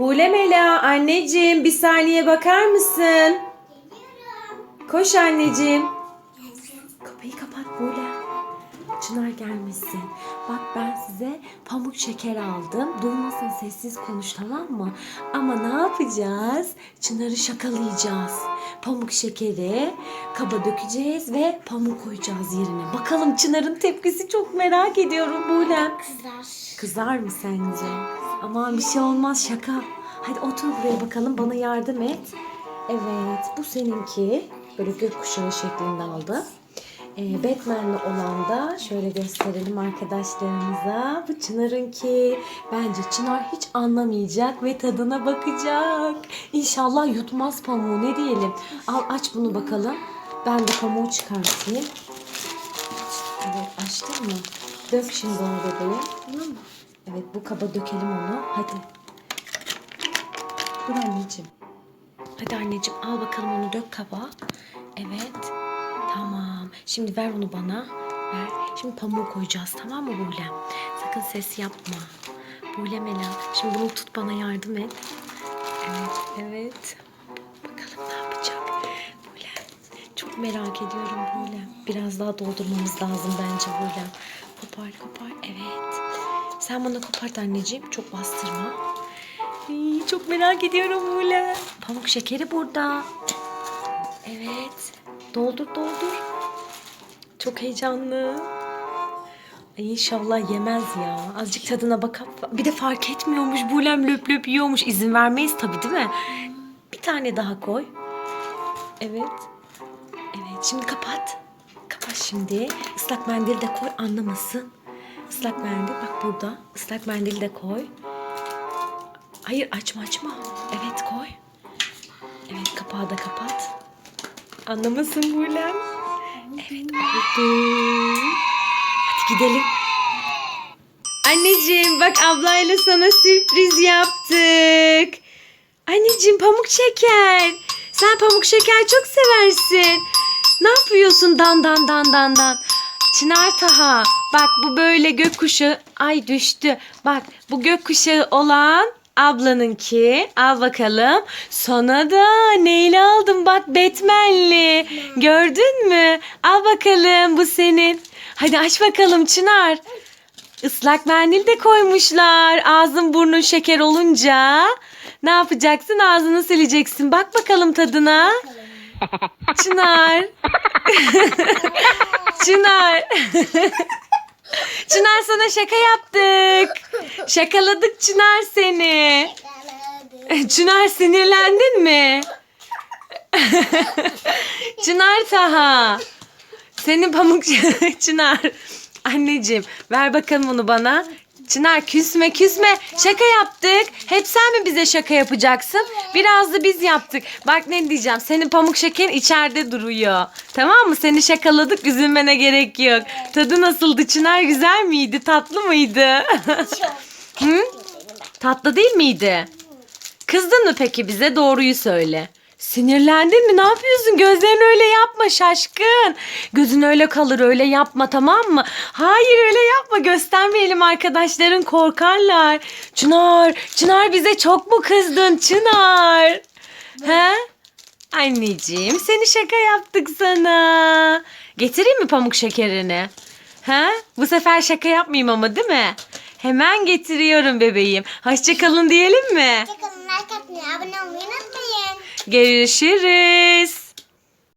Bule Mela anneciğim bir saniye bakar mısın? Koş anneciğim. Kapıyı kapat Bule. Çınar gelmesin. Bak ben size pamuk şeker aldım. Duymasın sessiz konuş tamam mı? Ama ne yapacağız? Çınar'ı şakalayacağız. Pamuk şekeri kaba dökeceğiz ve pamuk koyacağız yerine. Bakalım Çınar'ın tepkisi çok merak ediyorum Bulem. Kızlar. Kızar mı sence? Aman bir şey olmaz şaka. Hadi otur buraya bakalım bana yardım et. Evet bu seninki. Böyle gökkuşağı şeklinde aldı. Ee, Batman'li olan da şöyle gösterelim arkadaşlarımıza. Bu Çınar'ınki. Bence Çınar hiç anlamayacak ve tadına bakacak. İnşallah yutmaz pamuğu ne diyelim. Al aç bunu bakalım. Ben de pamuğu çıkartayım. Evet açtın mı? Dök şimdi onu bebeğe. Tamam mı? Evet bu kaba dökelim onu. Hadi. Dur anneciğim. Hadi anneciğim al bakalım onu dök kaba. Evet. Tamam. Şimdi ver onu bana. Ver. Şimdi pamuğu koyacağız tamam mı Bulem? Sakın ses yapma. Bulem Ela. Şimdi bunu tut bana yardım et. Evet. Evet. Bakalım ne yapacak. Bulem. Çok merak ediyorum Bulem. Biraz daha doldurmamız lazım bence Bulem. Kopar kopar. Evet. Sen bana kopart anneciğim. Çok bastırma. Ay, çok merak ediyorum Bulem. Pamuk şekeri burada. Evet. Doldur doldur. Çok heyecanlı. Ay inşallah yemez ya. Azıcık tadına bakıp bir de fark etmiyormuş. Bulem löp löp yiyormuş. İzin vermeyiz tabii değil mi? Bir tane daha koy. Evet. Evet şimdi kapat. Kapat şimdi. Islak mendil de koy anlamasın. Islak mendil bak burada. Islak mendil de koy. Hayır açma açma. Evet koy. Evet kapağı da kapat. Anlamasın Bulem. Evet oldu. Hadi gidelim. Anneciğim bak ablayla sana sürpriz yaptık. Anneciğim pamuk şeker. Sen pamuk şeker çok seversin. Ne yapıyorsun dan dan dan dan dan? Çınar Taha bak bu böyle gökkuşağı ay düştü. Bak bu gökkuşağı olan ablanınki al bakalım. Sonra da neyle aldım bak Batman'li. Gördün mü? Al bakalım bu senin. Hadi aç bakalım Çınar. Islak mendil de koymuşlar. Ağzın burnun şeker olunca ne yapacaksın? Ağzını sileceksin. Bak bakalım tadına. Çınar. Çınar. Çınar sana şaka yaptık. Şakaladık Çınar seni. Çınar sinirlendin mi? Çınar Taha. Senin pamuk Çınar. Anneciğim ver bakalım onu bana. Çınar küsme küsme. Şaka yaptık. Hep sen mi bize şaka yapacaksın? Biraz da biz yaptık. Bak ne diyeceğim. Senin pamuk şekerin içeride duruyor. Tamam mı? Seni şakaladık. Üzülmene gerek yok. Tadı nasıldı Çınar? Güzel miydi? Tatlı mıydı? Hı? Tatlı değil miydi? Kızdın mı peki bize? Doğruyu söyle. Sinirlendin mi? Ne yapıyorsun? Gözlerini öyle yapma şaşkın. Gözün öyle kalır öyle yapma tamam mı? Hayır öyle yapma göstermeyelim arkadaşların korkarlar. Çınar, Çınar bize çok mu kızdın Çınar? He? Anneciğim seni şaka yaptık sana. Getireyim mi pamuk şekerini? He? Bu sefer şaka yapmayayım ama değil mi? Hemen getiriyorum bebeğim. Hoşçakalın diyelim mi? Hoşçakalın. Like abone olmayı. Görüşürüz.